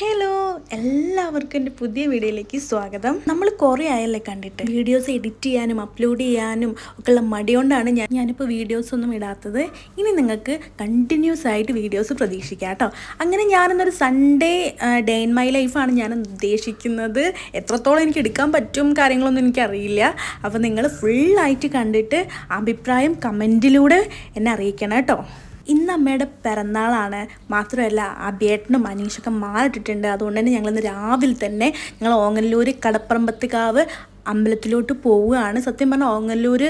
Hello എല്ലാവർക്കും എന്റെ പുതിയ വീഡിയോയിലേക്ക് സ്വാഗതം. നമ്മൾ കുറേ ആയല്ലേ കണ്ടിട്ട്? വീഡിയോസ് എഡിറ്റ് ചെയ്യാനും അപ്ലോഡ് ചെയ്യാനും ഒക്കെയുള്ള മടിയോണ്ടാണ് ഞാൻ ഞാനിപ്പോൾ വീഡിയോസ് ഒന്നും ഇടാത്തത്. ഇനി നിങ്ങൾക്ക് കണ്ടിന്യൂസ് ആയിട്ട് വീഡിയോസ് പ്രതീക്ഷിക്കാം കേട്ടോ. അങ്ങനെ ഞാനിന്നൊരു സൺഡേ ഡേ ഇൻ മൈ ലൈഫാണ് ഞാൻ ഉദ്ദേശിക്കുന്നത്. എത്രത്തോളം എനിക്ക് എടുക്കാൻ പറ്റും കാര്യങ്ങളൊന്നും എനിക്കറിയില്ല. അപ്പോൾ നിങ്ങൾ ഫുള്ളായിട്ട് കണ്ടിട്ട് അഭിപ്രായം കമന്റിലൂടെ എന്നെ അറിയിക്കണം കേട്ടോ. ഇന്ന് അമ്മയുടെ പിറന്നാളാണ്. മാത്രമല്ല ആ ബേട്ടനും മനീഷൊക്കെ മാറിട്ടിട്ടുണ്ട് അതുകൊണ്ട് തന്നെ ഞങ്ങളിന്ന് രാവിലെ തന്നെ ഞങ്ങൾ ഓങ്ങല്ലൂർ കടപ്പറമ്പത്തിക്കാവ് അമ്പലത്തിലോട്ട് പോവുകയാണ്. സത്യം പറഞ്ഞാൽ ഓങ്ങല്ലൂർ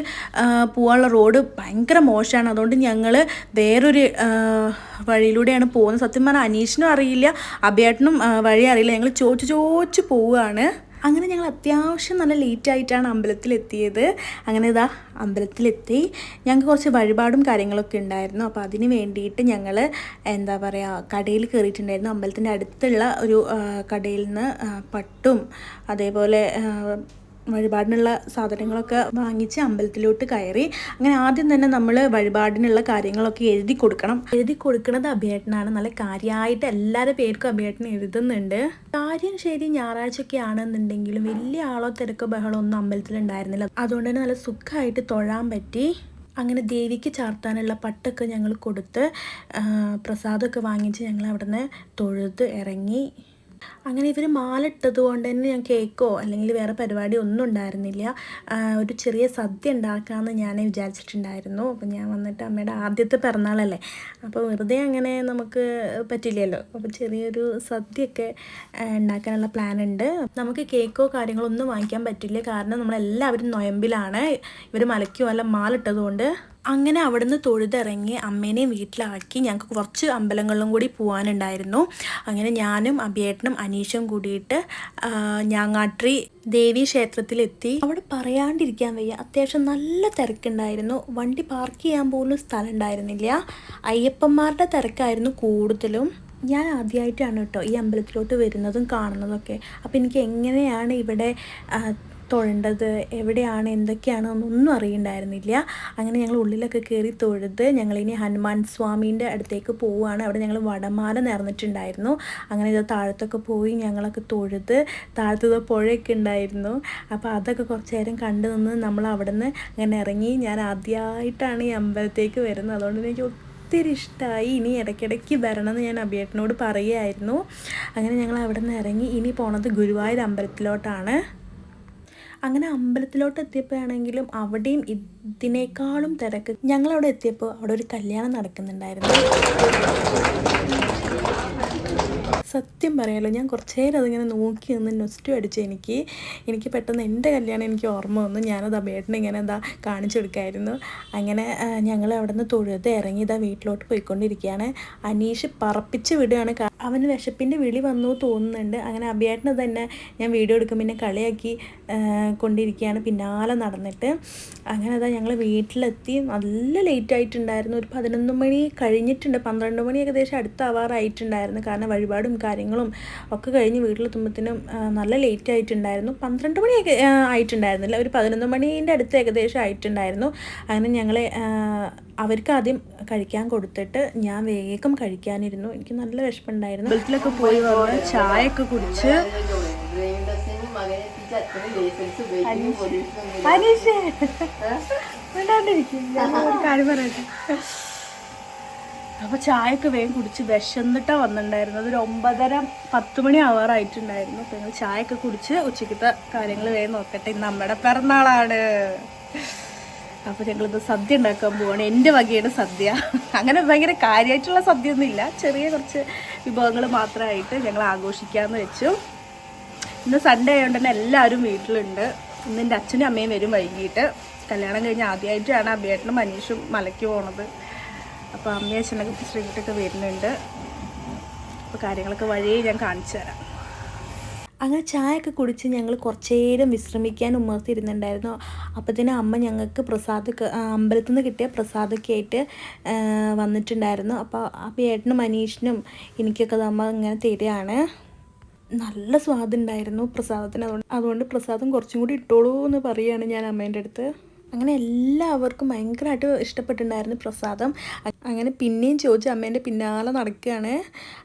പോകാനുള്ള റോഡ് ഭയങ്കര മോശമാണ്. അതുകൊണ്ട് ഞങ്ങൾ വേറൊരു വഴിയിലൂടെയാണ് പോകുന്നത്. സത്യം പറഞ്ഞാൽ അനീഷിനും അറിയില്ല അബിയേട്ടനും വഴി അറിയില്ല. ഞങ്ങൾ ചോദിച്ച് ചോദിച്ച് പോവുകയാണ്. അങ്ങനെ ഞങ്ങൾ അത്യാവശ്യം നല്ല ലേറ്റ് ആയിട്ടാണ് അമ്പലത്തിലെത്തിയത്. അങ്ങനെ ഇതാ അമ്പലത്തിലെത്തി. ഞങ്ങൾക്ക് കുറച്ച് വഴിപാടും കാര്യങ്ങളൊക്കെ ഉണ്ടായിരുന്നു. അപ്പോൾ അതിന് വേണ്ടിയിട്ട് ഞങ്ങൾ എന്താ പറയുക കടയിൽ കയറിയിട്ടുണ്ടായിരുന്നു അമ്പലത്തിന്റെ അടുത്തുള്ള ഒരു കടയിൽ നിന്ന് പട്ടും അതേപോലെ വഴിപാടിനുള്ള സാധനങ്ങളൊക്കെ വാങ്ങിച്ച് അമ്പലത്തിലോട്ട് കയറി അങ്ങനെ ആദ്യം തന്നെ നമ്മൾ വഴിപാടിനുള്ള കാര്യങ്ങളൊക്കെ എഴുതി കൊടുക്കണം. എഴുതി കൊടുക്കുന്നത് അഭിയേട്ടനാണ് നല്ല കാര്യമായിട്ട് എല്ലാവരുടെ പേർക്കും അഭിയേട്ടൻ എഴുതുന്നുണ്ട്. കാര്യം ശരി ഞായറാഴ്ചയൊക്കെ ആണെന്നുണ്ടെങ്കിലും വലിയ ആളോ തിരക്കോ ബഹളോ ഒന്നും അമ്പലത്തിൽ ഉണ്ടായിരുന്നില്ല അതുകൊണ്ട് തന്നെ നല്ല സുഖമായിട്ട് തൊഴാൻ പറ്റി. അങ്ങനെ ദേവിക്ക് ചാർത്താനുള്ള പട്ടൊക്കെ ഞങ്ങൾ കൊടുത്ത് പ്രസാദമൊക്കെ വാങ്ങിച്ച് ഞങ്ങൾ അവിടുന്ന് തൊഴുത് ഇറങ്ങി. അങ്ങനെ ഇവർ മാലിട്ടത് കൊണ്ട് തന്നെ ഞാൻ കേക്കോ അല്ലെങ്കിൽ വേറെ പരിപാടി ഒന്നും ഉണ്ടായിരുന്നില്ല. ഒരു ചെറിയ സദ്യ ഉണ്ടാക്കാമെന്ന് ഞാൻ വിചാരിച്ചിട്ടുണ്ടായിരുന്നു. അപ്പോൾ ഞാൻ വന്നിട്ട് അമ്മയുടെ ആദ്യത്തെ പിറന്നാളല്ലേ? അപ്പോൾ വെറുതെ അങ്ങനെ നമുക്ക് പറ്റില്ലല്ലോ. അപ്പോൾ ചെറിയൊരു സദ്യയൊക്കെ ഉണ്ടാക്കാനുള്ള പ്ലാൻ ഉണ്ട് നമുക്ക് കേക്കോ കാര്യങ്ങളൊന്നും വാങ്ങിക്കാൻ പറ്റില്ല. കാരണം നമ്മളെല്ലാവരും നൊയമ്പിലാണ്. ഇവർ മലയ്ക്കോ അല്ല മാലിട്ടത് കൊണ്ട് അങ്ങനെ അവിടുന്ന് തൊഴുതിറങ്ങി അമ്മേനെയും വീട്ടിലാക്കി ഞങ്ങൾക്ക് കുറച്ച് അമ്പലങ്ങളിലും കൂടി പോകാനുണ്ടായിരുന്നു അങ്ങനെ ഞാനും അഭിയേട്ടനും അനീഷും കൂടിയിട്ട് ഞാങ്ങാട്രി ദേവി ക്ഷേത്രത്തിലെത്തി. അവിടെ പറയാണ്ടിരിക്കാൻ വയ്യ. അത്യാവശ്യം നല്ല തിരക്കുണ്ടായിരുന്നു. വണ്ടി പാർക്ക് ചെയ്യാൻ പോലും സ്ഥലം ഉണ്ടായിരുന്നില്ല അയ്യപ്പന്മാരുടെ തിരക്കായിരുന്നു കൂടുതലും. ഞാൻ ആദ്യമായിട്ടാണ് കേട്ടോ ഈ അമ്പലത്തിലോട്ട് വരുന്നതും കാണുന്നതൊക്കെ. അപ്പോൾ എനിക്ക് എങ്ങനെയാണ് ഇവിടെ തൊഴേണ്ടത് എവിടെയാണ് എന്തൊക്കെയാണ് എന്നൊന്നും അറിയണ്ടായിരുന്നില്ല. അങ്ങനെ ഞങ്ങൾ ഉള്ളിലൊക്കെ കയറി തൊഴുത് ഞങ്ങളിനി ഹനുമാൻ സ്വാമീന്റെ അടുത്തേക്ക് പോവുകയാണ്. അവിടെ ഞങ്ങൾ വടമാല നിറഞ്ഞിട്ടുണ്ടായിരുന്നു അങ്ങനെ ഇത് താഴത്തൊക്കെ പോയി ഞങ്ങളൊക്കെ തൊഴുത് താഴത്ത് പുഴയൊക്കെ ഉണ്ടായിരുന്നു. അപ്പോൾ അതൊക്കെ കുറച്ച് നേരം കണ്ടു നിന്ന് നമ്മൾ അവിടെ നിന്ന് അങ്ങനെ ഇറങ്ങി. ഞാൻ ആദ്യമായിട്ടാണ് ഈ അമ്പലത്തേക്ക് വരുന്നത്. അതുകൊണ്ട് എനിക്ക് ഒത്തിരി ഇഷ്ടമായി ഇനി ഇടയ്ക്കിടയ്ക്ക് വരണമെന്ന് ഞാൻ അഭിയേട്ടനോട് പറയുമായിരുന്നു അങ്ങനെ ഞങ്ങൾ അവിടെ നിന്ന് ഇറങ്ങി. ഇനി പോണത് ഗുരുവായൂർ അമ്പലത്തിലോട്ടാണ്. അങ്ങനെ അമ്പലത്തിലോട്ട് എത്തിയപ്പോഴാണെങ്കിലും അവിടെയും ഇതിനേക്കാളും തിരക്ക്. ഞങ്ങളവിടെ എത്തിയപ്പോൾ അവിടെ ഒരു കല്യാണം നടക്കുന്നുണ്ടായിരുന്നു. സത്യം പറയാലോ ഞാൻ കുറച്ച് നേരം അതിങ്ങനെ നോക്കി നിന്ന് നൊസ്റ്റു അടിച്ചു എനിക്ക് എനിക്ക് പെട്ടെന്ന് എന്റെ കല്യാണം എനിക്ക് ഓർമ്മ വന്നു. ഞാനത് അബേട്ടനെ ഇങ്ങനെ എന്താ കാണിച്ചു കൊടുക്കായിരുന്നു. അങ്ങനെ ഞങ്ങൾ അവിടെ നിന്ന് തൊഴുത് ഇറങ്ങി ഇതാ വീട്ടിലോട്ട് പോയിക്കൊണ്ടിരിക്കുകയാണ്. അനീഷ് പറപ്പിച്ച് വിടുകയാണ്. അവന് വിശപ്പിന്റെ വിളി വന്നു തോന്നുന്നുണ്ട്. അങ്ങനെ അബിയേട്ടനെ തന്നെ ഞാൻ വീഡിയോ എടുക്കും പിന്നെ കളിയാക്കി കൊണ്ടിരിക്കുകയാണ്. പിന്നാലെ നടന്നിട്ട് അങ്ങനെ അതാ ഞങ്ങൾ വീട്ടിലെത്തി. നല്ല ലേറ്റ് ആയിട്ടുണ്ടായിരുന്നു. ഒരു പതിനൊന്ന് മണി കഴിഞ്ഞിട്ടുണ്ട്. പന്ത്രണ്ട് മണി ഏകദേശം അടുത്ത അടുത്താവാറായിട്ടുണ്ടായിരുന്നു. കാരണം വഴിപാടും കാര്യങ്ങളും ഒക്കെ കഴിഞ്ഞ് വീട്ടിലെത്തുമ്പോഴത്തേനും നല്ല ലേറ്റ് ആയിട്ടുണ്ടായിരുന്നു. പന്ത്രണ്ട് മണിയൊക്കെ ആയിട്ടുണ്ടായിരുന്നില്ല. ഒരു പതിനൊന്ന് മണീന്റെ അടുത്ത് ഏകദേശം ആയിട്ടുണ്ടായിരുന്നു. അങ്ങനെ ഞങ്ങളെ അവർക്ക് ആദ്യം കഴിക്കാൻ കൊടുത്തിട്ട് ഞാൻ വേഗം കഴിക്കാനിരുന്നു. എനിക്ക് നല്ല വിശപ്പുണ്ടായിരുന്നു. വീട്ടിലൊക്കെ പോയി വന്ന് ചായ ഒക്കെ കുടിച്ച് ഒരു കാര്യം പറയട്ടെ? അപ്പൊ ചായയൊക്കെ വേഗം കുടിച്ച് വിശന്നിട്ടാ വന്നിട്ടുണ്ടായിരുന്നത്. ഒരു ഒമ്പതര പത്ത് മണി ആവാറായിട്ടുണ്ടായിരുന്നു അപ്പൊ ഞങ്ങൾ ചായയൊക്കെ കുടിച്ച് ഉച്ചക്കത്തെ കാര്യങ്ങൾ വേഗം നോക്കട്ടെ. നമ്മുടെ പിറന്നാളാണ്. അപ്പൊ ഞങ്ങളിത് സദ്യ ഉണ്ടാക്കാൻ പോവാണ്. എന്റെ വകയാണ് സദ്യ. അങ്ങനെ ഭയങ്കര കാര്യമായിട്ടുള്ള സദ്യ ഒന്നുമില്ല ചെറിയ കുറച്ച് വിഭവങ്ങൾ മാത്രമായിട്ട് ഞങ്ങൾ ആഘോഷിക്കാന്ന് വെച്ചു. ഇന്ന് സൺഡേ ആയതുകൊണ്ട് തന്നെ എല്ലാവരും വീട്ടിലുണ്ട്. ഇന്ന് എന്റെ അച്ഛനും അമ്മയും വരും വൈകിട്ട്. കല്യാണം കഴിഞ്ഞ് ആദ്യമായിട്ടാണ് അഭിയേട്ടനും മനീഷും മലയ്ക്ക് പോണത്. അപ്പോൾ അമ്മയും അച്ഛനൊക്കെ ഇപ്പോൾ ശ്രീകുട്ടൊക്കെ വരുന്നുണ്ട്. അപ്പോൾ കാര്യങ്ങളൊക്കെ വഴിയേ ഞാൻ കാണിച്ചു തരാം. അങ്ങനെ ചായയൊക്കെ കുടിച്ച് ഞങ്ങൾ കുറച്ച് നേരം വിശ്രമിക്കാൻ ഉമ്മർത്തിരുന്നുണ്ടായിരുന്നു അപ്പത്തിന് അമ്മ ഞങ്ങൾക്ക് പ്രസാദ അമ്പലത്തിൽ നിന്ന് കിട്ടിയ പ്രസാദൊക്കെ ആയിട്ട് വന്നിട്ടുണ്ടായിരുന്നു. അപ്പോൾ അപ്പോൾ ഏട്ടനും അനീഷിനും എനിക്കൊക്കെ അമ്മ ഇങ്ങനെ തരികയാണ്. നല്ല സ്വാദുണ്ടായിരുന്നു പ്രസാദത്തിന്. അതുകൊണ്ട് അതുകൊണ്ട് പ്രസാദം കുറച്ചും കൂടി ഇട്ടോളൂ എന്ന് പറയുകയാണ് ഞാൻ അമ്മേന്റെ അടുത്ത്. അങ്ങനെ എല്ലാവർക്കും ഭയങ്കരമായിട്ട് ഇഷ്ടപ്പെട്ടിട്ടുണ്ടായിരുന്നു പ്രസാദം. അങ്ങനെ പിന്നെയും ചോദിച്ചു അമ്മേന്റെ പിന്നാലെ നടക്കുകയാണ്.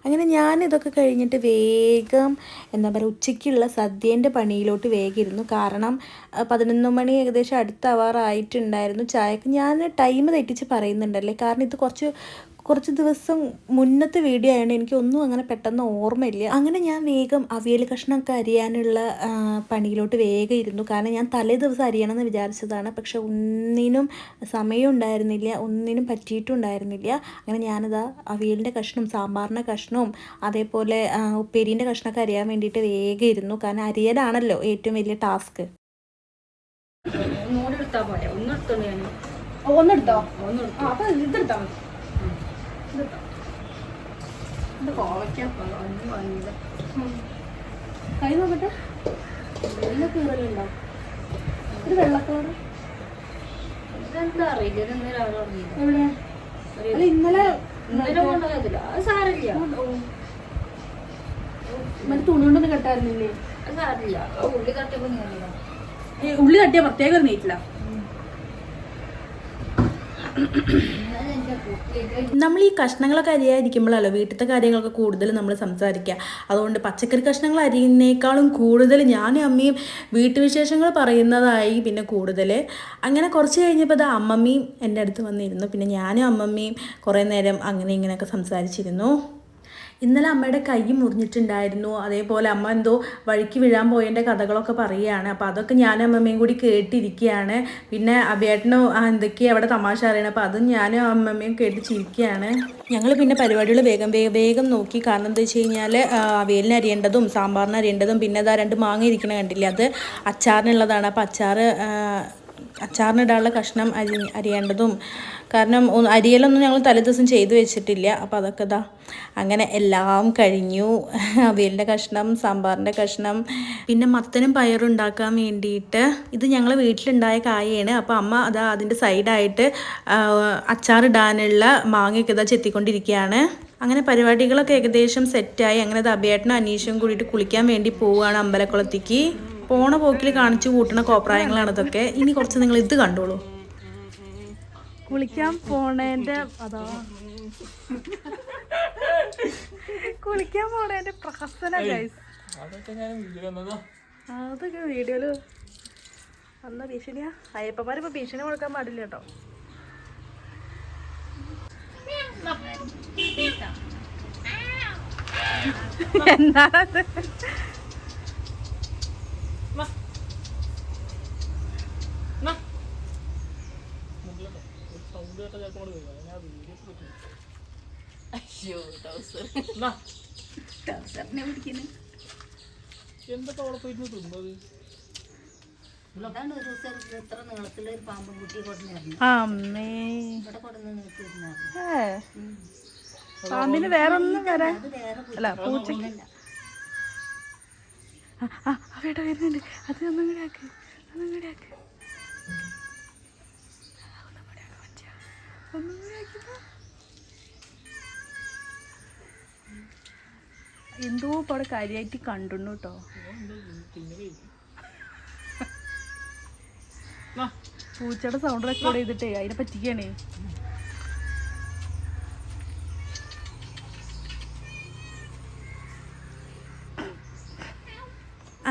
അങ്ങനെ ഞാൻ ഇതൊക്കെ കഴിഞ്ഞിട്ട് വേഗം എന്താ പറയുക ഉച്ചയ്ക്കുള്ള സദ്യേന്റെ പണിയിലോട്ട് വേഗം ഇരുന്നു. കാരണം പതിനൊന്ന് മണി ഏകദേശം അടുത്ത അടുത്താവാറായിട്ടുണ്ടായിരുന്നു ചായക്ക്. ഞാൻ ടൈം തെറ്റിച്ച് പറയുന്നുണ്ടല്ലേ? കാരണം ഇത് കുറച്ച് കുറച്ച് ദിവസം മുന്നത്തെ വീഡിയോ ആയതുകൊണ്ട് എനിക്ക് ഒന്നും അങ്ങനെ പെട്ടെന്ന് ഓർമ്മയില്ല. അങ്ങനെ ഞാൻ വേഗം അവിയൽ കഷ്ണമൊക്കെ അരിയാനുള്ള പണിയിലോട്ട് വേഗം ഇരുന്നു. കാരണം ഞാൻ തലേ ദിവസം അരിയണമെന്ന് വിചാരിച്ചതാണ്. പക്ഷെ ഒന്നിനും സമയം ഉണ്ടായിരുന്നില്ല. ഒന്നിനും പറ്റിയിട്ടുണ്ടായിരുന്നില്ല അങ്ങനെ ഞാനിതാ അവിയലിന്റെ കഷ്ണം സാമ്പാറിന്റെ കഷ്ണവും അതേപോലെ ഉപ്പേരിന്റെ കഷ്ണമൊക്കെ അരിയാൻ വേണ്ടിയിട്ട് വേഗം ഇരുന്നു. കാരണം അരിയലാണല്ലോ ഏറ്റവും വലിയ ടാസ്ക്. ഒന്നെടുത്താ ഒന്നെടുത്തോ ഞാൻ ഒന്നെടുത്തോ? ഒന്നെടുത്തു. അപ്പൊ ഇതെടുത്താൽ മതി. കൈ നോക്കട്ടെ നല്ല കീറലുണ്ടോ ഒരു വെള്ള കളർ ഇതെന്താ അറിയില്ല എവിടെ അല്ല അത് സാരമില്ല തുണി കൊണ്ടൊന്നും ഉള്ളി തട്ടിയപ്പോ പ്രത്യേക നീറ്റില്ല നമ്മൾ ഈ കഷ്ണങ്ങളൊക്കെ അരിയായിരിക്കുമ്പോഴല്ലോ വീട്ടിലത്തെ കാര്യങ്ങളൊക്കെ കൂടുതൽ നമ്മൾ സംസാരിക്കുക. അതുകൊണ്ട് പച്ചക്കറി കഷ്ണങ്ങൾ അരിയുന്നേക്കാളും കൂടുതൽ ഞാനും അമ്മയും വീട്ടുവിശേഷങ്ങൾ പറയുന്നതായി പിന്നെ കൂടുതൽ. അങ്ങനെ കുറച്ച് കഴിഞ്ഞപ്പോൾ അത് അമ്മമ്മയും എന്റെ അടുത്ത് വന്നിരുന്നു. പിന്നെ ഞാനും അമ്മമ്മയും കുറേ നേരം അങ്ങനെ ഇങ്ങനെയൊക്കെ സംസാരിച്ചിരുന്നു. ഇന്നലെ അമ്മയുടെ കൈ മുറിഞ്ഞിട്ടുണ്ടായിരുന്നു. അതേപോലെ അമ്മ എന്തോ വഴിക്ക് വീഴാൻ പോയതിന്റെ കഥകളൊക്കെ പറയുകയാണ്. അപ്പോൾ അതൊക്കെ ഞാനും അമ്മമ്മയും കൂടി കേട്ടിരിക്കുകയാണ്. പിന്നെ അഭിയേട്ടനോ എന്തൊക്കെയാണ് അവിടെ തമാശ അറിയണം അപ്പോൾ അതും ഞാനും അമ്മമ്മയും കേട്ട് ചിരിക്കുകയാണ് ഞങ്ങൾ പിന്നെ പരിപാടികൾ വേഗം വേഗം വേഗം നോക്കി. കാരണം എന്താ വെച്ച് കഴിഞ്ഞാൽ അവിയലിന് അരിയേണ്ടതും സാമ്പാറിന് അരിയേണ്ടതും പിന്നെ അതാ രണ്ട് മാങ്ങ ഇരിക്കണ കണ്ടില്ലേ? അത് അച്ചാറിനുള്ളതാണ്. അപ്പോൾ അച്ചാറ് ആ, അച്ചാറിനിടാനുള്ള കഷ്ണം അരി അരിയേണ്ടതും. കാരണം അരിയലൊന്നും ഞങ്ങൾ തലേദിവസം ചെയ്തു വെച്ചിട്ടില്ല. അപ്പോൾ അതൊക്കെ ഇതാ അങ്ങനെ എല്ലാം കഴിഞ്ഞു. അവിയലിന്റെ കഷ്ണം സാമ്പാറിന്റെ കഷ്ണം പിന്നെ മത്തനും പയറും ഉണ്ടാക്കാൻ വേണ്ടിയിട്ട് ഇത് ഞങ്ങൾ വീട്ടിലുണ്ടായ കായയാണ്. അപ്പോൾ അമ്മ അതാ അതിന്റെ സൈഡായിട്ട് അച്ചാറിടാനുള്ള മാങ്ങയൊക്കെ ഇതാ ചെത്തിക്കൊണ്ടിരിക്കുകയാണ് അങ്ങനെ പരിപാടികളൊക്കെ ഏകദേശം സെറ്റായി അങ്ങനെ അത് അഭിയേട്ടനും അനീഷും കൂടിയിട്ട് കുളിക്കാൻ വേണ്ടി പോവുകയാണ് അമ്പലക്കുളത്തേക്ക്. പോണ പോക്കിൽ കാണിച്ചു കൂട്ടുന്ന കോപ്രായങ്ങളാണ് ഇതൊക്കെ ഇനി കുറച്ച് നിങ്ങൾ ഇത് കണ്ടോളൂ കുളിക്കാൻ പോണേന്റെ അതാ കുളിക്കാൻ പോണേന്റെ പ്രഹസന ഗൈസ് അതൊക്കെ വീഡിയോയിൽ അന്ന ഭീഷണിയാ അയ്യപ്പന്മാരിപ്പോ ഭീഷണി കൊടുക്കാൻ പാടില്ല കേട്ടോ എന്താണത് അതാണ് ഒരു ദിവസം ഇത്ര നീളത്തിലുള്ള ഒരു പാമ്പും കുട്ടിയെ കൊണ്ടുവരുന്നു അമ്മേ. ഇവിടെ കൊണ്ടുവന്ന് നിർത്തിയിരുന്നു ഏ. പാമ്പിന് വേറൊന്നും വരാൻ അത് വേറെ അല്ല പൂച്ചയ്ക്ക് ആ, ആ വേട്ട വരുന്നുണ്ട്. അത് ഒന്നും കൂടെ ആക്ക്. ഒന്നും കൂടെ ആക്ക്. എന്തോ പോലെ അവിടെ കാര്യമായിട്ട് കണ്ടുണ്ണു കേട്ടോ പൂച്ചയുടെ സൗണ്ട് റെക്കോർഡ് ചെയ്തിട്ടേ അതിനെ പറ്റിക്കണേ.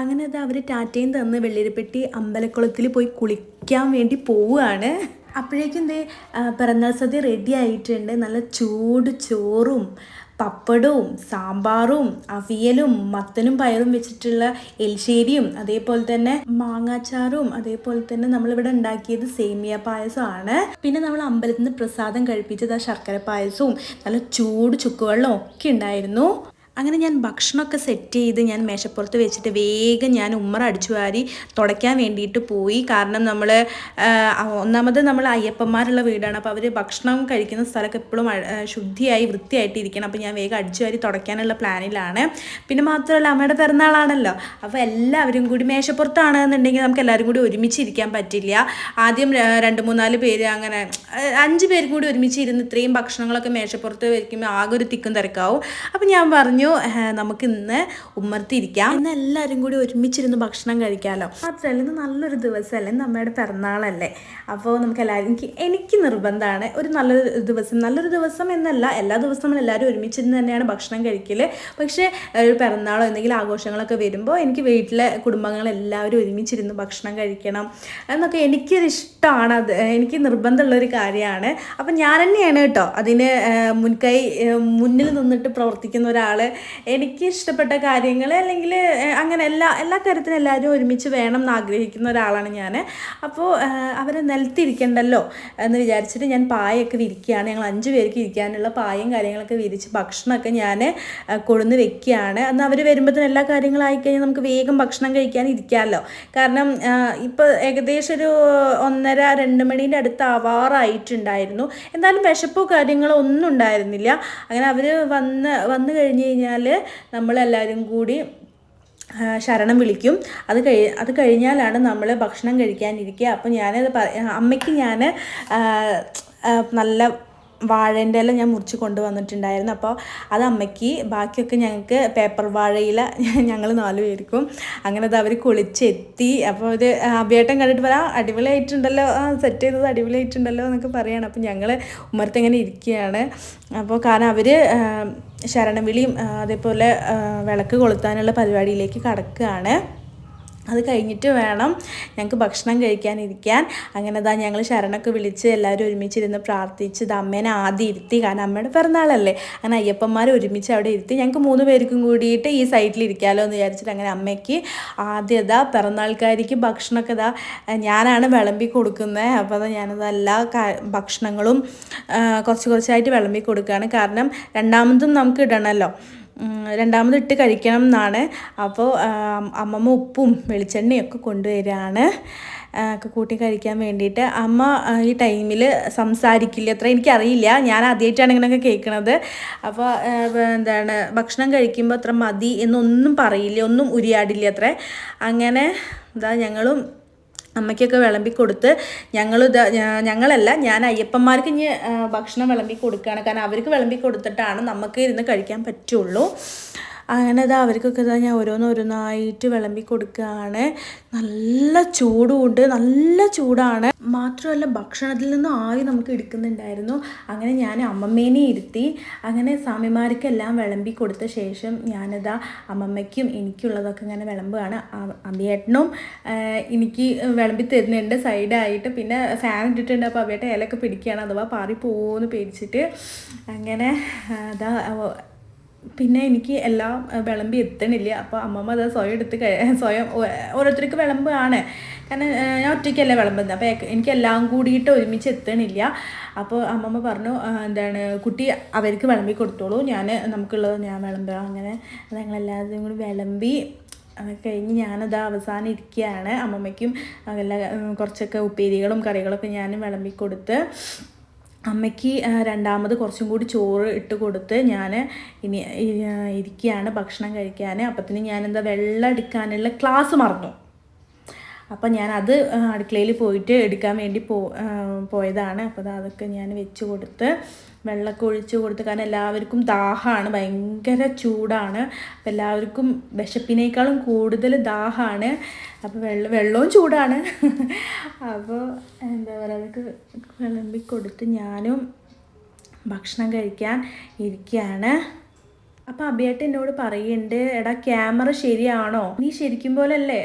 അങ്ങനെ അത് അവർ ടാറ്റയും തന്ന് വെള്ളിരിപ്പെട്ടി അമ്പലക്കുളത്തിൽ പോയി കുളിക്കാൻ വേണ്ടി പോവുകയാണ്. അപ്പോഴേക്കും ദേ പിറന്നാൾ സദ്യ റെഡി ആയിട്ടുണ്ട്. നല്ല ചൂട് ചോറും പപ്പടവും സാമ്പാറും അവിയലും മത്തനും പയറും വെച്ചിട്ടുള്ള എൽശ്ശേരിയും അതേപോലെ തന്നെ മാങ്ങാച്ചാറും അതേപോലെ തന്നെ നമ്മളിവിടെ ഉണ്ടാക്കിയത് സേമിയ പായസമാണ്. പിന്നെ നമ്മൾ അമ്പലത്തിൽ നിന്ന് പ്രസാദം കഴിപ്പിച്ചത് ആ ശർക്കര പായസവും നല്ല ചൂട് ചുക്കുവെള്ളവും ഒക്കെ ഉണ്ടായിരുന്നു. അങ്ങനെ ഞാൻ ഭക്ഷണമൊക്കെ സെറ്റ് ചെയ്ത് ഞാൻ മേശപ്പുറത്ത് വെച്ചിട്ട് വേഗം ഞാൻ ഉമ്മറ അടിച്ചു വാരി തുടയ്ക്കാൻ വേണ്ടിയിട്ട് പോയി. കാരണം നമ്മൾ ഒന്നാമത് നമ്മൾ അയ്യപ്പന്മാരുള്ള വീടാണ്. അപ്പോൾ അവർ ഭക്ഷണം കഴിക്കുന്ന സ്ഥലമൊക്കെ എപ്പോഴും ശുദ്ധിയായി വൃത്തിയായിട്ട് ഇരിക്കണം അപ്പോൾ ഞാൻ വേഗം അടിച്ചു വാരി തുടയ്ക്കാനുള്ള പ്ലാനിലാണ്. പിന്നെ മാത്രമല്ല അമ്മയുടെ പിറന്നാളാണല്ലോ. അപ്പോൾ എല്ലാവരും കൂടി മേശപ്പുറത്താണ് എന്നുണ്ടെങ്കിൽ നമുക്ക് എല്ലാവരും കൂടി ഒരുമിച്ച് ഇരിക്കാൻ പറ്റില്ല. ആദ്യം രണ്ട് മൂന്നാൽ പേര് അങ്ങനെ അഞ്ച് പേരും കൂടി ഒരുമിച്ച് ഇരുന്ന് ഇത്രയും ഭക്ഷണങ്ങളൊക്കെ മേശപ്പുറത്ത് വയ്ക്കുമ്പോൾ ആകെ ഒരു തിക്കും തിരക്കാവും. അപ്പോൾ ഞാൻ പറഞ്ഞു പറഞ്ഞു. "ഏഹ്, നമുക്ക് ഇന്ന് ഉമ്മർത്തിരിക്കാം ഇന്ന് എല്ലാവരും കൂടി ഒരുമിച്ചിരുന്ന് ഭക്ഷണം കഴിക്കാമല്ലോ മാത്രമല്ല ഇന്ന് നല്ലൊരു ദിവസമല്ലേ ഇന്ന് അമ്മയുടെ പിറന്നാളല്ലേ? അപ്പോൾ നമുക്ക് എല്ലാവരും എനിക്ക് എനിക്ക് നിർബന്ധമാണ് ഒരു നല്ലൊരു ദിവസം നല്ലൊരു ദിവസം എന്നല്ല എല്ലാ ദിവസവും നമ്മൾ എല്ലാവരും ഒരുമിച്ചിരുന്ന് തന്നെയാണ് ഭക്ഷണം കഴിക്കൽ പക്ഷേ ഒരു പിറന്നാളോ എന്തെങ്കിലും ആഘോഷങ്ങളൊക്കെ വരുമ്പോൾ എനിക്ക് വീട്ടിലെ കുടുംബങ്ങളെല്ലാവരും ഒരുമിച്ചിരുന്ന് ഭക്ഷണം കഴിക്കണം എന്നൊക്കെ എനിക്കൊരു ഇഷ്ടമാണ്. അത് എനിക്ക് നിർബന്ധമുള്ളൊരു കാര്യമാണ്. അപ്പം ഞാൻ തന്നെയാണ് കേട്ടോ അതിന് മുൻകൈ മുന്നിൽ നിന്നിട്ട് പ്രവർത്തിക്കുന്ന ഒരാൾ എനിക്ക് ഇഷ്ടപ്പെട്ട കാര്യങ്ങൾ അല്ലെങ്കിൽ അങ്ങനെ എല്ലാ എല്ലാ കാര്യത്തിനും എല്ലാവരും ഒരുമിച്ച് വേണം എന്ന് ആഗ്രഹിക്കുന്ന ഒരാളാണ് ഞാൻ. അപ്പോൾ അവരെ നിലത്തിരിക്കണ്ടല്ലോ എന്ന് വിചാരിച്ചിട്ട് ഞാൻ പായൊക്കെ വിരിക്കുകയാണ്. ഞങ്ങൾ അഞ്ച് പേർക്ക് ഇരിക്കാനുള്ള പായും കാര്യങ്ങളൊക്കെ വിരിച്ച് ഭക്ഷണമൊക്കെ ഞാൻ കൊടുന്ന് വെക്കുകയാണ്. എന്നാൽ അവർ വരുമ്പോഴത്തേന് എല്ലാ കാര്യങ്ങളും ആയിക്കഴിഞ്ഞാൽ നമുക്ക് വേഗം ഭക്ഷണം കഴിക്കാൻ ഇരിക്കാമല്ലോ. കാരണം ഇപ്പോൾ ഏകദേശം ഒരു ഒന്നര രണ്ട് മണീന്റെ അടുത്ത് ആവാറായിട്ടുണ്ടായിരുന്നു. എന്തായാലും വിശപ്പോ കാര്യങ്ങളോ ഒന്നും ഉണ്ടായിരുന്നില്ല. അങ്ങനെ അവർ വന്ന് വന്നു കഴിഞ്ഞ് കഴിഞ്ഞാൽ നമ്മളെല്ലാവരും കൂടി ശരണം വിളിക്കും. അത് കഴി അത് കഴിഞ്ഞാലാണ് നമ്മൾ ഭക്ഷണം കഴിക്കാനിരിക്കുക. അപ്പോൾ ഞാനത് പറ അമ്മയ്ക്ക് ഞാൻ നല്ല വാഴേന്റെ ഇല ഞാൻ മുറിച്ച് കൊണ്ടുവന്നിട്ടുണ്ടായിരുന്നു. അപ്പോൾ അത് അമ്മയ്ക്ക് ബാക്കിയൊക്കെ ഞങ്ങൾക്ക് പേപ്പർ വാഴയില ഞങ്ങൾ നാല് പേർക്കും. അങ്ങനെ അത് അവർ കുളിച്ചെത്തി. അപ്പോൾ ഒരു അഭിയേട്ടം കണ്ടിട്ട് പറയാം അടിപൊളിയായിട്ടുണ്ടല്ലോ. ആ സെറ്റ് ചെയ്തത് അടിപൊളിയായിട്ടുണ്ടല്ലോ എന്നൊക്കെ പറയുകയാണ് അപ്പോൾ ഞങ്ങൾ ഉമ്മർത്ത് ഇരിക്കുകയാണ്. അപ്പോൾ കാരണം അവർ ശരണവിളിയും അതേപോലെ വിളക്ക് കൊളുത്താനുള്ള പരിപാടിയിലേക്ക് കടക്കുകയാണ്. അത് കഴിഞ്ഞിട്ട് വേണം ഞങ്ങൾക്ക് ഭക്ഷണം കഴിക്കാനിരിക്കാൻ. അങ്ങനെ ഇതാ ഞങ്ങൾ ശരണൊക്കെ വിളിച്ച് എല്ലാവരും ഒരുമിച്ചിരുന്ന് പ്രാർത്ഥിച്ച് ഇത് അമ്മേനെ ആദ്യം ഇരുത്തി. കാരണം അമ്മയുടെ പിറന്നാളല്ലേ. അങ്ങനെ അയ്യപ്പന്മാരെ ഒരുമിച്ച് അവിടെ ഇരുത്തി. ഞങ്ങൾക്ക് മൂന്ന് പേർക്കും കൂടിയിട്ട് ഈ സൈറ്റിൽ ഇരിക്കാമല്ലോ എന്ന് വിചാരിച്ചിട്ട് അങ്ങനെ അമ്മയ്ക്ക് ആദ്യം ഇതാ പിറന്നാൾക്കാരിക്ക് ഭക്ഷണമൊക്കെ ഇതാ ഞാനാണ് വിളമ്പി കൊടുക്കുന്നത് അപ്പോൾ അത് ഞാനത് എല്ലാ ഭക്ഷണങ്ങളും കുറച്ച് കുറച്ചായിട്ട് വിളമ്പി കൊടുക്കുകയാണ് കാരണം രണ്ടാമതും നമുക്ക് ഇടണമല്ലോ രണ്ടാമത് ഇട്ട് കഴിക്കണം എന്നാണ്. അപ്പോൾ അമ്മമ്മ ഉപ്പും വെളിച്ചെണ്ണയും ഒക്കെ കൊണ്ടുവരികയാണ്. ഒക്കെ കൂട്ടി കഴിക്കാൻ വേണ്ടിയിട്ട്. അമ്മ ഈ ടൈമിൽ സംസാരിക്കില്ല. അത്ര എനിക്കറിയില്ല. ഞാൻ ആദ്യമായിട്ടാണ് ഇങ്ങനെയൊക്കെ കേൾക്കണത്. അപ്പോൾ എന്താണ് ഭക്ഷണം കഴിക്കുമ്പോൾ അത്ര മതി എന്നൊന്നും പറയില്ല. ഒന്നും ഉരിയാടില്ല അത്ര. അങ്ങനെ എന്താ ഞങ്ങളും അമ്മയ്ക്കൊക്കെ വിളമ്പി കൊടുത്ത് ഞങ്ങൾ ഞങ്ങളല്ല ഞാൻ അയ്യപ്പന്മാർക്ക് ഇനി ഭക്ഷണം വിളമ്പി കൊടുക്കുകയാണ് കാരണം അവർക്ക് വിളമ്പി കൊടുത്തിട്ടാണ് നമുക്ക് ഇരുന്ന് കഴിക്കാൻ പറ്റുള്ളൂ. അങ്ങനെ ഇതാ അവർക്കൊക്കെ ഇതാ ഞാൻ ഓരോന്നോരോന്നായിട്ട് വിളമ്പി കൊടുക്കുകയാണ്. നല്ല ചൂടുമുണ്ട് നല്ല ചൂടാണ്. മാത്രമല്ല ഭക്ഷണത്തിൽ നിന്ന് ആവി നമുക്ക് എടുക്കുന്നുണ്ടായിരുന്നു. അങ്ങനെ ഞാൻ അമ്മമ്മേനെ ഇരുത്തി അങ്ങനെ സ്വാമിമാർക്കെല്ലാം വിളമ്പി കൊടുത്ത ശേഷം ഞാനിതാ അമ്മമ്മയ്ക്കും എനിക്കുള്ളതൊക്കെ ഇങ്ങനെ വിളമ്പുകയാണ്. അഭിയേട്ടനും എനിക്ക് വിളമ്പി തരുന്നുണ്ട് സൈഡായിട്ട്. പിന്നെ ഫാൻ ഇട്ടിട്ടുണ്ട്. അപ്പോൾ അഭിയേട്ടൻ ഇലയൊക്കെ പിടിക്കുകയാണ്. അഥവാ പാറി പോകുമെന്ന് പേടിച്ചിട്ട്. അങ്ങനെ അതാ പിന്നെ എനിക്ക് എല്ലാം വിളമ്പി എത്തണില്ല. അപ്പോൾ അമ്മമ്മ അത് സ്വയം എടുത്ത് സ്വയം ഓരോരുത്തർക്ക് ആണ് കാരണം ഞാൻ ഒറ്റയ്ക്കല്ലേ വിളമ്പുന്നത്. അപ്പോൾ എനിക്ക് എല്ലാം കൂടിയിട്ട് ഒരുമിച്ച് എത്തണില്ല. അപ്പോൾ അമ്മമ്മ പറഞ്ഞു എന്താണ് കുട്ടി അവർക്ക് വിളമ്പി കൊടുത്തോളൂ. ഞാൻ നമുക്കുള്ളത് ഞാൻ വിളമ്പാം അങ്ങനെ ഞങ്ങളെല്ലാവരും കൂടി വിളമ്പി അതൊക്കെ കഴിഞ്ഞ് ഞാനത് അവസാനം ഇരിക്കുകയാണ്. അമ്മമ്മയ്ക്കും എല്ലാ കുറച്ചൊക്കെ ഉപ്പേരികളും കറികളൊക്കെ ഞാനും വിളമ്പി കൊടുത്ത് അമ്മയ്ക്ക് രണ്ടാമത് കുറച്ചും കൂടി ചോറ് ഇട്ട് കൊടുത്ത് ഞാൻ ഇനി ഇരിക്കുകയാണ് ഭക്ഷണം കഴിക്കാൻ അപ്പത്തിന് ഞാനെന്താ വെള്ളം എടുക്കാനുള്ള ക്ലാസ് മറന്നു. അപ്പം ഞാനത് അടുക്കളയിൽ പോയിട്ട് എടുക്കാൻ വേണ്ടി പോ പോയതാണ്. അപ്പോൾ അതൊക്കെ ഞാൻ വെച്ച് കൊടുത്ത് വെള്ളമൊക്കെ ഒഴിച്ച് കൊടുത്ത് കാരണം എല്ലാവർക്കും ദാഹമാണ് ഭയങ്കര ചൂടാണ്. അപ്പം എല്ലാവർക്കും വിശപ്പിനേക്കാളും കൂടുതൽ ദാഹമാണ്. അപ്പോൾ വെള്ളം വെള്ളവും ചൂടാണ്. അപ്പോൾ എന്താ പറയുക അതൊക്കെ വിളമ്പി കൊടുത്ത് ഞാനും ഭക്ഷണം കഴിക്കാൻ ഇരിക്കുകയാണ്. അപ്പോൾ അഭിയേട്ടൻ എന്നോട് പറയുന്നുണ്ട് എടാ ക്യാമറ ശരിയാണോ? നീ ശരിക്കും പോലല്ലേ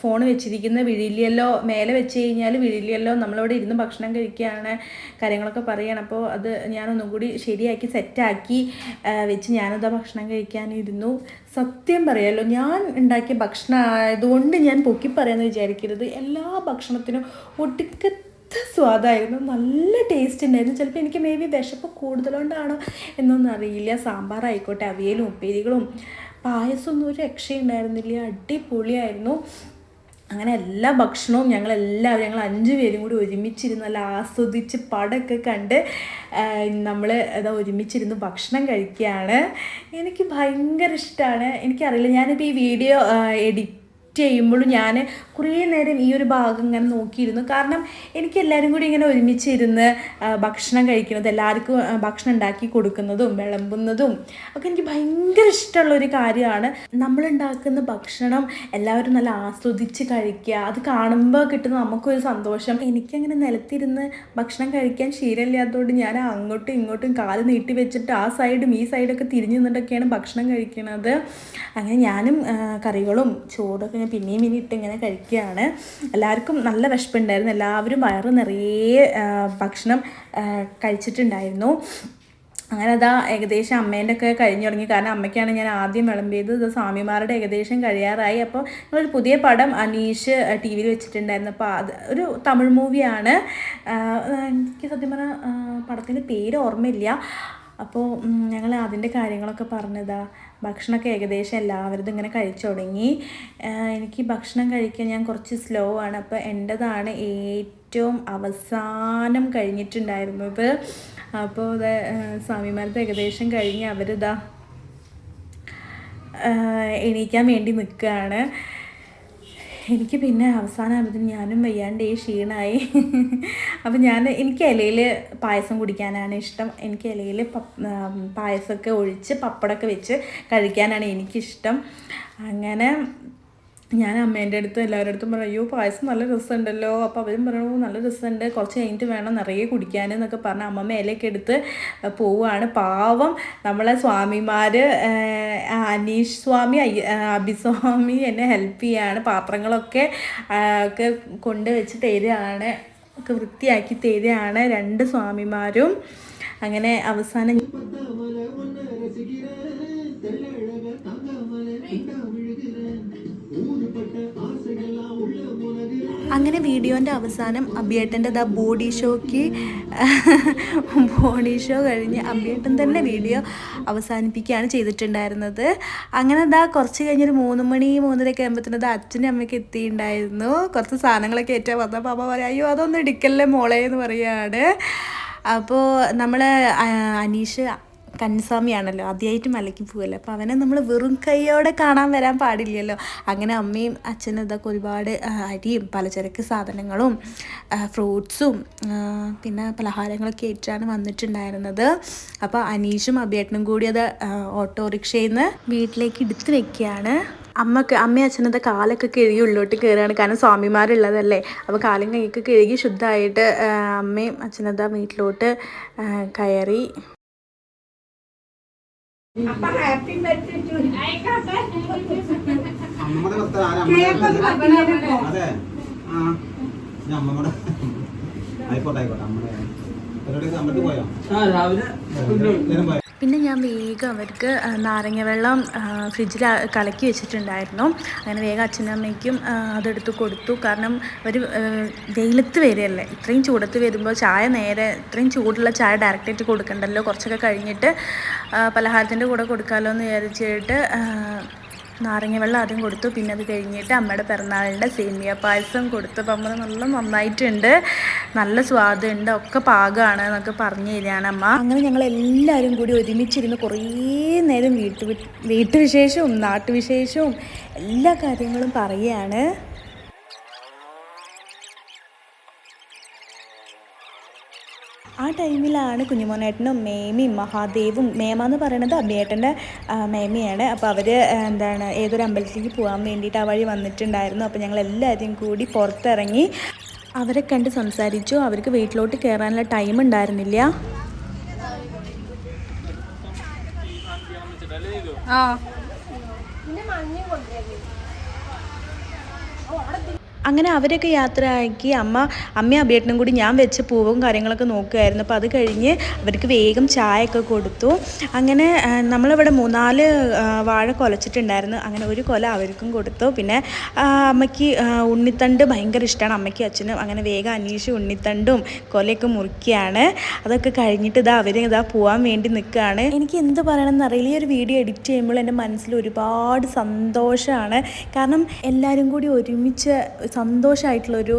ഫോൺ വെച്ചിരിക്കുന്ന? വിഴിലിയല്ലോ മേലെ വെച്ച് കഴിഞ്ഞാൽ വിഴിലിയല്ലോ നമ്മളവിടെ ഇരുന്ന് ഭക്ഷണം കഴിക്കുകയാണ് കാര്യങ്ങളൊക്കെ പറയുകയാണ് അപ്പോൾ അത് ഞാനൊന്നും കൂടി ശരിയാക്കി സെറ്റാക്കി വെച്ച് ഞാനതാ ഭക്ഷണം കഴിക്കാനിരുന്നു സത്യം പറയാമല്ലോ ഞാൻ ഉണ്ടാക്കിയ ഭക്ഷണം ആയതുകൊണ്ട് ഞാൻ പൊക്കി പറയാമെന്ന് വിചാരിക്കരുത്. എല്ലാ ഭക്ഷണത്തിനും ഒടുക്കത്തെ സ്വാദായിരുന്നു. നല്ല ടേസ്റ്റ് ഉണ്ടായിരുന്നു. ചിലപ്പോൾ എനിക്ക് മേ ബി വിശപ്പ് കൂടുതലുകൊണ്ടാണോ എന്നൊന്നും അറിയില്ല. സാമ്പാറായിക്കോട്ടെ അവിയലും ഉപ്പേരികളും പായസമൊന്നും ഒരു രക്ഷയുണ്ടായിരുന്നില്ല അടിപൊളിയായിരുന്നു. അങ്ങനെ എല്ലാ ഭക്ഷണവും ഞങ്ങൾ എല്ലാവരും ഞങ്ങൾ അഞ്ച് പേരും കൂടി ഒരുമിച്ചിരുന്ന് നല്ല ആസ്വദിച്ച് പടമൊക്കെ കണ്ട് നമ്മൾ അതാ ഒരുമിച്ചിരുന്ന് ഭക്ഷണം കഴിക്കുകയാണ്. എനിക്ക് ഭയങ്കര ഇഷ്ടമാണ് എനിക്കറിയില്ല ഞാനിപ്പോൾ ഈ വീഡിയോ എഡിറ്റ് ചെയ്യുമ്പോഴും ഞാൻ കുറേ നേരം ഈ ഒരു ഭാഗം ഇങ്ങനെ നോക്കിയിരുന്നു. കാരണം എനിക്ക് എല്ലാവരും കൂടി ഇങ്ങനെ ഒരുമിച്ചിരുന്ന് ഭക്ഷണം കഴിക്കുന്നത് എല്ലാവർക്കും ഭക്ഷണം ഉണ്ടാക്കി കൊടുക്കുന്നതും വിളമ്പുന്നതും ഒക്കെ എനിക്ക് ഭയങ്കര ഇഷ്ടമുള്ള ഒരു കാര്യമാണ്. നമ്മളുണ്ടാക്കുന്ന ഭക്ഷണം എല്ലാവരും നല്ല ആസ്വദിച്ച് കഴിക്കുക അത് കാണുമ്പോൾ കിട്ടുന്ന നമുക്കൊരു സന്തോഷം. എനിക്കങ്ങനെ നിലത്തിരുന്ന് ഭക്ഷണം കഴിക്കാൻ ശീലമില്ലാത്തതുകൊണ്ട് ഞാൻ അങ്ങോട്ടും ഇങ്ങോട്ടും കാൽ നീട്ടി വെച്ചിട്ട് ആ സൈഡും ഈ സൈഡൊക്കെ തിരിഞ്ഞു നിന്നിട്ടൊക്കെയാണ് ഭക്ഷണം കഴിക്കുന്നത് അങ്ങനെ ഞാനും കറികളും ചോറൊക്കെ ഞാൻ പിന്നെയും ഇനി ഇട്ട് ഇങ്ങനെ കഴിക്കുകയാണ്. എല്ലാവർക്കും നല്ല വിശപ്പുണ്ടായിരുന്നു. എല്ലാവരും വയറ് നിറയെ ഭക്ഷണം കഴിച്ചിട്ടുണ്ടായിരുന്നു. അങ്ങനെ അതാ ഏകദേശം അമ്മേന്റെ ഒക്കെ കഴിഞ്ഞു തുടങ്ങി. കാരണം അമ്മയ്ക്കാണ് ഞാൻ ആദ്യം വിളമ്പിയത്. ഇത് സ്വാമിമാരുടെ ഏകദേശം കഴിയാറായി. അപ്പോൾ ഞങ്ങളൊരു പുതിയ പടം അനീഷ് ടി വിയിൽ വെച്ചിട്ടുണ്ടായിരുന്നു. അപ്പോൾ അത് ഒരു തമിഴ് മൂവിയാണ്. എനിക്ക് സത്യം പറഞ്ഞാൽ പടത്തിന്റെ പേര് ഓർമ്മയില്ല. അപ്പോൾ ഞങ്ങൾ അതിന്റെ കാര്യങ്ങളൊക്കെ പറഞ്ഞതാ. ഭക്ഷണമൊക്കെ ഏകദേശം എല്ലാവരും ഇങ്ങനെ കഴിച്ചു തുടങ്ങി. എനിക്ക് ഭക്ഷണം കഴിക്കാൻ ഞാൻ കുറച്ച് സ്ലോ ആണ്. അപ്പോൾ എന്റെതാണ് ഏറ്റവും അവസാനം കഴിഞ്ഞിട്ടുണ്ടായിരുന്നത്. അപ്പോൾ ഇത് സ്വാമിമാരത്തെ ഏകദേശം കഴിഞ്ഞ് അവരിതാ എണീക്കാൻ വേണ്ടി നിൽക്കുകയാണ് എനിക്ക് പിന്നെ അവസാനമാകുമ്പോഴത്തേന് ഞാനും വയ്യാണ്ട് ഈ ക്ഷീണമായി അപ്പം ഞാൻ എനിക്ക് ഇലയിൽ പായസം കുടിക്കാനാണ് ഇഷ്ടം. എനിക്ക് ഇലയിൽ പായസമൊക്കെ ഒഴിച്ച് പപ്പടമൊക്കെ വെച്ച് കഴിക്കാനാണ് എനിക്കിഷ്ടം. അങ്ങനെ ഞാൻ അമ്മേന്റെ അടുത്ത് എല്ലാവരുടെ അടുത്തും പറയും അയ്യോ പായസം നല്ല രസമുണ്ടല്ലോ. അപ്പോൾ അവരും പറഞ്ഞു നല്ല രസമുണ്ട്. കുറച്ച് കഴിഞ്ഞിട്ട് വേണം നിറയെ കുടിക്കാൻ എന്നൊക്കെ പറഞ്ഞ് അമ്മമ്മ ഇലയൊക്കെ എടുത്ത് പോവുകയാണ്. പാവം നമ്മളെ സ്വാമിമാർ അനീഷ് സ്വാമി അഭിസ്വാമി എന്നെ ഹെൽപ്പ് ചെയ്യാണ്. പാത്രങ്ങളൊക്കെ ഒക്കെ കൊണ്ട് വെച്ച് തരികയാണ് ഒക്കെ വൃത്തിയാക്കി തരികയാണ് രണ്ട് സ്വാമിമാരും. അങ്ങനെ അവസാനം അങ്ങനെ വീഡിയോന്റെ അവസാനം അബിയേട്ടന്റെ ദ ബോഡി ഷോക്ക് ബോഡി ഷോ കഴിഞ്ഞ് അബിയേട്ടൻ തന്നെ വീഡിയോ അവസാനിപ്പിക്കുകയാണ് ചെയ്തിട്ടുണ്ടായിരുന്നത്. അങ്ങനെ ദാ കുറച്ച് കഴിഞ്ഞൊരു മൂന്ന് മണി മൂന്നരയൊക്കെ ആകുമ്പോഴത്തേനും ദാ അച്ഛനും അമ്മയ്ക്ക് എത്തിയിട്ടുണ്ടായിരുന്നു. കുറച്ച് സാധനങ്ങളൊക്കെ ഏറ്റാ വന്നപ്പോൾ അമ്മ പറയാം അയ്യോ അതൊന്നും എടുക്കല്ലേ മോളെ എന്ന് പറയുകയാണ്. അപ്പോൾ നമ്മൾ അനീഷ് കൻസ്വാമിയാണല്ലോ ആദ്യമായിട്ട് മലയ്ക്ക് പോകല്ലോ അപ്പോൾ അവനെ നമ്മൾ വെറും കൈയോടെ കാണാൻ വരാൻ പാടില്ലല്ലോ. അങ്ങനെ അമ്മയും അച്ഛനും ഇതൊക്കെ ഒരുപാട് അരിയും പലചരക്ക് സാധനങ്ങളും ഫ്രൂട്ട്സും പിന്നെ പലഹാരങ്ങളൊക്കെ ഏറ്റാണ് വന്നിട്ടുണ്ടായിരുന്നത്. അപ്പോൾ അനീഷും അഭിയേട്ടനും കൂടി അത് ഓട്ടോറിക്ഷയിൽ നിന്ന് വീട്ടിലേക്ക് എടുത്തു വെക്കുകയാണ്. അമ്മയ്ക്ക് അമ്മയും അച്ഛനത്തെ കാലൊക്കെ കഴുകി ഉള്ളിലോട്ട് കയറുകയാണ്. കാരണം സ്വാമിമാരുള്ളതല്ലേ. അപ്പോൾ കാലും കൈയൊക്കെ കഴുകി ശുദ്ധമായിട്ട് അമ്മയും അച്ഛനതാ വീട്ടിലോട്ട് കയറി അമ്മയുടെ ഭർത്താവ് ആരാ? അമ്മയുടെ അതെ. ആ. ഞാൻ ആയിക്കോട്ടെ ആയിക്കോട്ടെ അമ്മയുടെ പരിപാടി അമ്മയ്ക്ക് പോയോ? ആ രാവിലെ പോയോ? പിന്നെ ഞാൻ വേഗം അവർക്ക് നാരങ്ങ വെള്ളം ഫ്രിഡ്ജിൽ കലക്കി വെച്ചിട്ടുണ്ടായിരുന്നു. അങ്ങനെ വേഗം അച്ഛനും അമ്മയ്ക്കും അതെടുത്ത് കൊടുത്തു. കാരണം അവർ വെയിലത്ത് വരികയല്ലേ? ഇത്രയും ചൂടത്ത് വരുമ്പോൾ ചായ നേരെ ഇത്രയും ചൂടുള്ള ചായ ഡയറക്റ്റായിട്ട് കൊടുക്കണ്ടല്ലോ? കുറച്ചൊക്കെ കഴിഞ്ഞിട്ട് പലഹാരത്തിന്റെ കൂടെ കൊടുക്കാമല്ലോ എന്ന് വിചാരിച്ചിട്ട് നാരങ്ങ വെള്ളം ആദ്യം കൊടുത്തു. പിന്നെ അത് കഴിഞ്ഞിട്ട് അമ്മയുടെ പിറന്നാളിന്റെ സേമിയ പായസം കൊടുത്തു. അപ്പം അമ്മ നല്ല നന്നായിട്ടുണ്ട്. നല്ല സ്വാദുണ്ട്. ഒക്കെ പാകമാണ് എന്നൊക്കെ പറഞ്ഞു തരികയാണ് അമ്മ. അങ്ങനെ ഞങ്ങൾ എല്ലാവരും കൂടി ഒരുമിച്ചിരുന്ന് കുറേ നേരം വീട്ടു വീട്ടുവിശേഷവും നാട്ടുവിശേഷവും എല്ലാ കാര്യങ്ങളും പറയുകയാണ്. ആ ടൈമിലാണ് കുഞ്ഞുമോനേട്ടനും മേമിയും മഹാദേവും മേമ എന്ന് പറയുന്നത് അഭിയേട്ടന്റെ ആ, മേമയാണ്. അപ്പോൾ അവർ എന്താണ് ഏതൊരു അമ്പലത്തിലേക്ക് പോകാൻ വേണ്ടിയിട്ട് ആ വഴി വന്നിട്ടുണ്ടായിരുന്നു. അപ്പോൾ ഞങ്ങൾ എല്ലാവരും കൂടി പുറത്തിറങ്ങി അവരെ കണ്ട് സംസാരിച്ചു. അവർക്ക് വീട്ടിലോട്ട് കയറാനുള്ള ടൈം ഉണ്ടായിരുന്നില്ല. അങ്ങനെ അവരൊക്കെ യാത്രയാക്കി അമ്മ അമ്മയും അഭ്യർത്ഥനം കൂടി ഞാൻ വെച്ച പൂവും കാര്യങ്ങളൊക്കെ നോക്കുമായിരുന്നു അപ്പോൾ അത് കഴിഞ്ഞ് അവർക്ക് വേഗം ചായയൊക്കെ കൊടുത്തു. അങ്ങനെ നമ്മളിവിടെ മൂന്നാൽ വാഴ കൊലച്ചിട്ടുണ്ടായിരുന്നു. അങ്ങനെ ഒരു കൊല അവർക്കും കൊടുത്തു. പിന്നെ അമ്മയ്ക്ക് ഉണ്ണിത്തണ്ട് ഭയങ്കര ഇഷ്ടമാണ് അമ്മയ്ക്കും അച്ഛനും അങ്ങനെ വേഗം അന്വേഷിച്ച് ഉണ്ണിത്തണ്ടും കൊലയൊക്കെ മുറിക്കുകയാണ്. അതൊക്കെ കഴിഞ്ഞിട്ട് ഇതാ അവർ ഇതാ പോകാൻ വേണ്ടി നിൽക്കുകയാണ്. എനിക്ക് എന്ത് പറയണമെന്ന് അറിയില്ല. ഈ ഒരു വീഡിയോ എഡിറ്റ് ചെയ്യുമ്പോൾ എന്റെ മനസ്സിൽ ഒരുപാട് സന്തോഷമാണ്. കാരണം എല്ലാവരും കൂടി ഒരുമിച്ച് സന്തോഷമായിട്ടുള്ളൊരു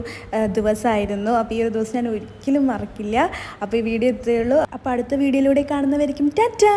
ദിവസമായിരുന്നു. അപ്പോൾ ഈ ഒരു ദിവസം ഞാൻ ഒരിക്കലും മറക്കില്ല. അപ്പോൾ ഈ വീഡിയോ ഇത്രയേ ഉള്ളൂ. അപ്പോൾ അടുത്ത വീഡിയോയിലൂടെ കാണുന്നവരിക്കും ടാറ്റാ!